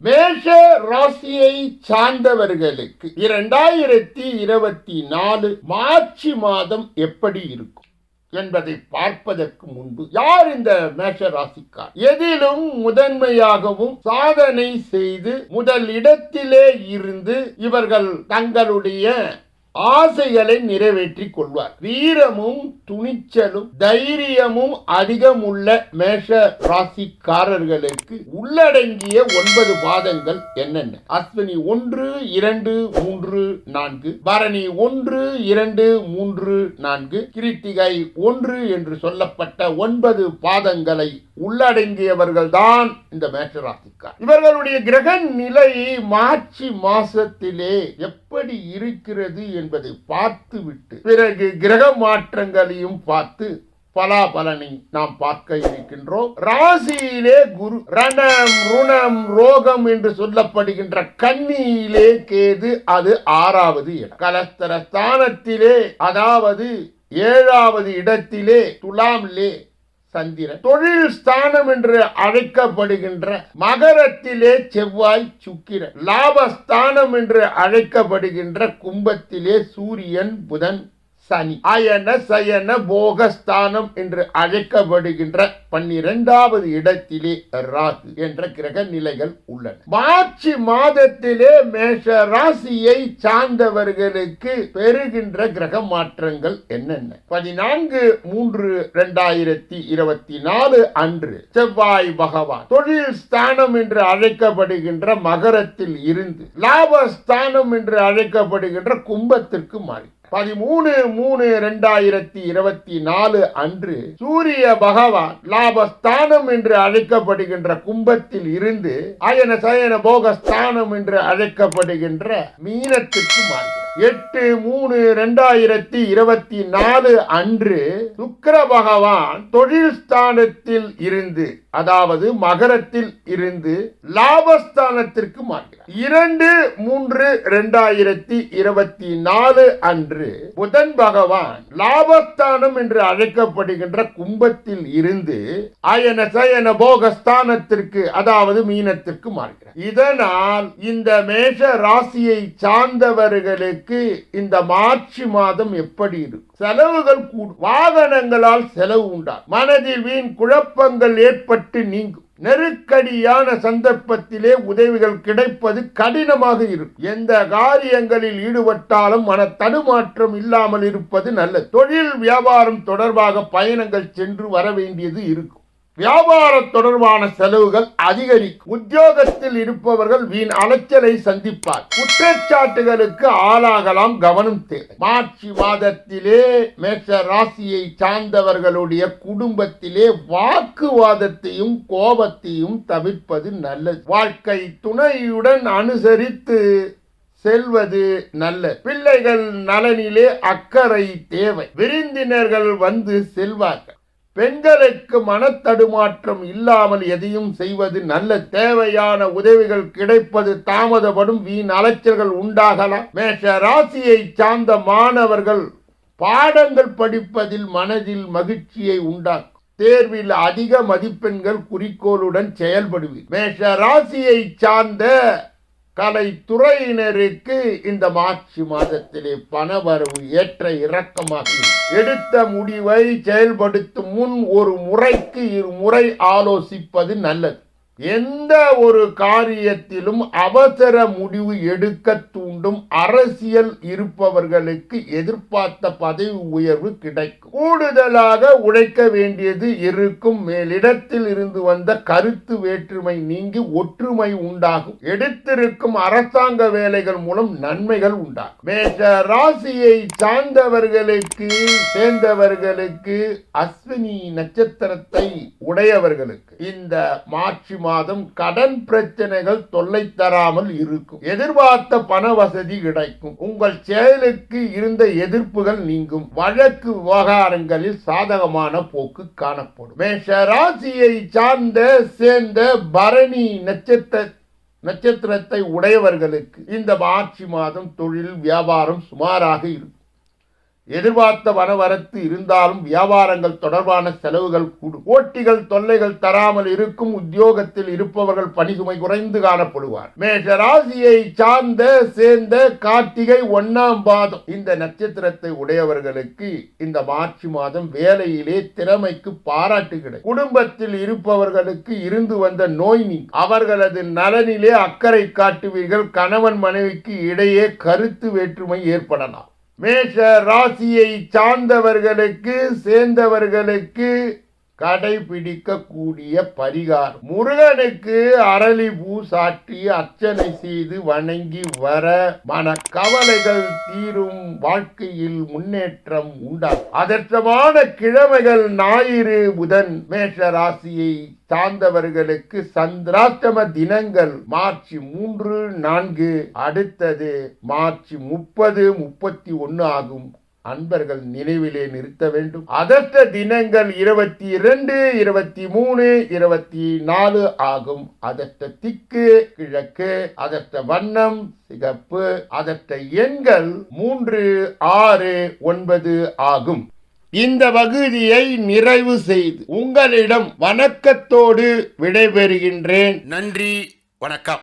மேஷ ராசியை சார்ந்தவர்களுக்கு இரண்டாயிரத்தி இருபத்தி நாலு மார்ச் மாதம் எப்படி இருக்கும் என்பதை பார்ப்பதற்கு முன்பு யார் இந்த மேஷ ராசிக்கார்? எதிலும் முதன்மையாகவும் சாதனை செய்து முதல் இடத்திலே இருந்து இவர்கள் தங்களுடைய ஆசைகளை நிறைவேற்றிக் கொள்வார். வீரமும் துணிச்சலும் தைரியமும் அதிகமுள்ள மேஷ ராசிக்காரர்களுக்கு உள்ளடங்கிய ஒன்பது பாதங்கள் என்னென்ன? அஸ்வினி ஒன்று இரண்டு மூன்று நான்கு. பரணி ஒன்று இரண்டு மூன்று நான்கு. கிருத்திகை ஒன்று என்று சொல்லப்பட்ட ஒன்பது பாதங்களை உள்ளடங்கியவர்கள்தான் இந்த மேஷராசிக்கார் இவர்களுடைய கிரக நிலை மார்ச் மாசத்திலே எப்படி இருக்கிறது என்று என்பதை பார்த்துவிட்டு பிறகு கிரக மாற்றங்களையும் பார்த்து பலாபலனை நாம் பார்க்க இருக்கின்றோம். ராசியிலே குரு ரணம் ருணம் ரோகம் என்று சொல்லப்படுகின்ற கன்னியிலே கேது அது ஆறாவது இடம். கலஸ்தர ஸ்தானத்திலே அதாவது ஏழாவது இடத்திலே துலாமிலே சந்திரன் தொழில் ஸ்தானம் என்று அழைக்கப்படுகின்ற மகரத்திலே செவ்வாய் சுக்கிரன். லாபஸ்தானம் என்று அழைக்கப்படுகின்ற கும்பத்திலே சூரியன் புதன் சனி. அயன சயன போகஸ்தானம் என்று அழைக்கப்படுகின்ற பன்னிரெண்டாவது இடத்திலே ராகு என்ற கிரக நிலைகள் உள்ளன. மார்ச் மாதத்திலே மேஷ ராசியை சார்ந்தவர்களுக்கு பெறுகின்ற கிரக மாற்றங்கள் என்னென்ன? பதினான்கு மூன்று இரண்டாயிரத்தி இருபத்தி நாலு அன்று செவ்வாய் பகவான் தொழில் ஸ்தானம் என்று அழைக்கப்படுகின்ற மகரத்தில் இருந்து லாபஸ்தானம் என்று அழைக்கப்படுகின்ற கும்பத்திற்கு மாறி. பதிமூணு மூணு இரண்டாயிரத்தி இருபத்தி நாலு அன்று சூரிய பகவான் லாபஸ்தானம் என்று அழைக்கப்படுகின்ற கும்பத்தில் இருந்து அயன சயன போகஸ்தானம் என்று அழைக்கப்படுகின்ற மீனத்திற்கு மாறி எட்டு மூணு ரெண்டாயிரத்தி இருபத்தி நாலு அன்று சுக்கர பகவான் தொழில் ஸ்தானத்தில் இருந்து அதாவது மகரத்தில் இருந்து லாபஸ்தானத்திற்கு மாறுகிறார். இரண்டு மூன்று இரண்டாயிரத்தி இருபத்தி நாலு அன்று புதன் பகவான் லாபஸ்தானம் என்று அழைக்கப்படுகின்ற கும்பத்தில் இருந்து அயன சயன போகஸ்தானத்திற்கு அதாவது மீனத்திற்கு மாறுகிறார். இதனால் இந்த மேஷ ராசியை சார்ந்தவர்களுக்கு இந்த மார்ச் மாதம் எப்படி இருக்கும்? செலவுகள் கூடும். வாகனங்களால் செலவு உண்டா மனதில் வீண் குழப்பங்கள் ஏற்பட்டு நீங்கும். நெருக்கடியான சந்தர்ப்பத்திலே உதவிகள் கிடைப்பது கடினமாக இருக்கும். எந்த காரியங்களில் ஈடுபட்டாலும் மன தடுமாற்றம் இல்லாமல் இருப்பது நல்லது. தொழில் வியாபாரம் தொடர்பாக பயணங்கள் சென்று வர வேண்டியது இருக்கும். வியாபார தொடர்பான செலவுகள் அதிகரிக்கும். உத்தியோகத்தில் இருப்பவர்கள் வீண் அலைச்சலை சந்திப்பார். குற்றச்சாட்டுகளுக்கு ஆளாகலாம் கவனம் தேவை. மார்ச் மாதத்திலே மேஷ ராசியை சார்ந்தவர்களுடைய குடும்பத்திலே வாக்குவாதத்தையும் கோபத்தையும் தவிர்ப்பது நல்லது. வாழ்க்கை துணையுடன் அனுசரித்து செல்வது நல்ல பிள்ளைகள் நலனிலே அக்கறை தேவை. விருந்தினர்கள் வந்து செல்வார்கள். பெண்களுக்கு மனத்தடுமாற்றம் இல்லாமல் எதையும் செய்வது நல்ல தேவையான உதவிகள் கிடைப்பது தாமதப்படும் வீண் அலைச்சல்கள் உண்டாகலாம். மேஷ ராசியை சார்ந்த மாணவர்கள் பாடங்கள் படிப்பதில் மனதில் மகிழ்ச்சியை உண்டாக்கும். தேர்வில் அதிக மதிப்பெண்கள் குறிக்கோளுடன் செயல்படுவீர். மேஷ ராசியை சார்ந்த கலைத்துறையினருக்கு இந்த மார்ச் மாதத்திலே பணவரவு ஏற்ற இறக்கமாகும் எடுத்த முடிவை செயல்படுத்தும் முன் ஒரு முறைக்கு இரு முறை ஆலோசிப்பது நல்லது. எந்த ஒரு காரியத்திலும் அவசர முடிவு எடுக்க தூண்டும் அரசியல் இருப்பவர்களுக்கு எதிர்பார்த்த பதவி உயர்வு கிடைக்கும் கூடுதலாக உழைக்க வேண்டியது இருக்கும் மேலிடத்தில் இருந்து வந்த கருத்து வேற்றுமை நீங்கி ஒற்றுமை உண்டாகும். எடுத்திருக்கும் அரசாங்க வேலைகள் மூலம் நன்மைகள் உண்டாகும். மேஷ ராசியை சார்ந்தவர்களுக்கு சேர்ந்தவர்களுக்கு அஸ்வினி நட்சத்திரத்தை உடையவர்களுக்கு இந்த மார்ச் மாதம் கடன் பிரச்சனைகள் தொல்லை தராமல் இருக்கும். எதிர்பார்த்த பண வசதி கிடைக்கும். உங்கள் செயலுக்கு இருந்த எதிர்ப்புகள் நீங்கும். வழக்கு விவகாரங்களில் சாதகமான போக்கு காணப்படும். மேஷ ராசியை சார்ந்த சேர்ந்த பரணி நட்சத்திர நட்சத்திரத்தை உடையவர்களுக்கு இந்த மார்ச் மாதம் தொழில் வியாபாரம் சுமாராக இருக்கும். எதிர்பார்த்த வனவரத்து இருந்தாலும் வியாபாரங்கள் தொடர்பான செலவுகள் கூடும். போட்டிகள் தொல்லைகள் தராமல் இருக்கும் உத்தியோகத்தில் இருப்பவர்கள் பணிசுமை குறைந்து காணப்படுவார். மேஷ ராசியை சார்ந்த சேர்ந்த கார்த்திகை ஒன்னாம் பாதம். இந்த நட்சத்திரத்தை உடையவர்களுக்கு இந்த மார்ச் மாதம் வேலையிலே திறமைக்கு பாராட்டு கிடைக்கும். குடும்பத்தில் இருப்பவர்களுக்கு இருந்து வந்த நோய் அவர்களது நலனிலே அக்கறை காட்டுவீர்கள். கணவன் மனைவிக்கு இடையே கருத்து வேற்றுமை ஏற்படலாம். மேஷ ராசியை சார்ந்தவர்களுக்கு சேர்ந்தவர்களுக்கு கடைபிடிக்கக்கூடிய பரிகாரம். முருகனுக்கு அரளி பூ சாற்றி அர்ச்சனை செய்து வணங்கி வர மன கவலைகள் தீரும் வாழ்க்கையில் முன்னேற்றம் உண்டாகும். அதற்றமான கிழமைகள் ஞாயிறு புதன் மேஷ ராசியை சார்ந்தவர்களுக்கு சந்திராஷ்டம தினங்கள் மார்ச் மூன்று நான்கு அடுத்தது மார்ச் முப்பது முப்பத்தி ஒன்னு ஆகும். அன்பர்கள் நினைவிலே நிறுத்த வேண்டும். அதற்ற தினங்கள் இருபத்தி இரண்டு இருபத்தி மூணு இருபத்தி நாலு ஆகும். அதற்ற திக்கு கிழக்கு அதற்ற வண்ணம் சிகப்பு அதற்ற எண்கள் மூன்று ஆறு ஒன்பது ஆகும். இந்த பகுதியை நிறைவு செய்து உங்களிடம் வணக்கத்தோடு விடைபெறுகின்றேன். நன்றி வணக்கம்.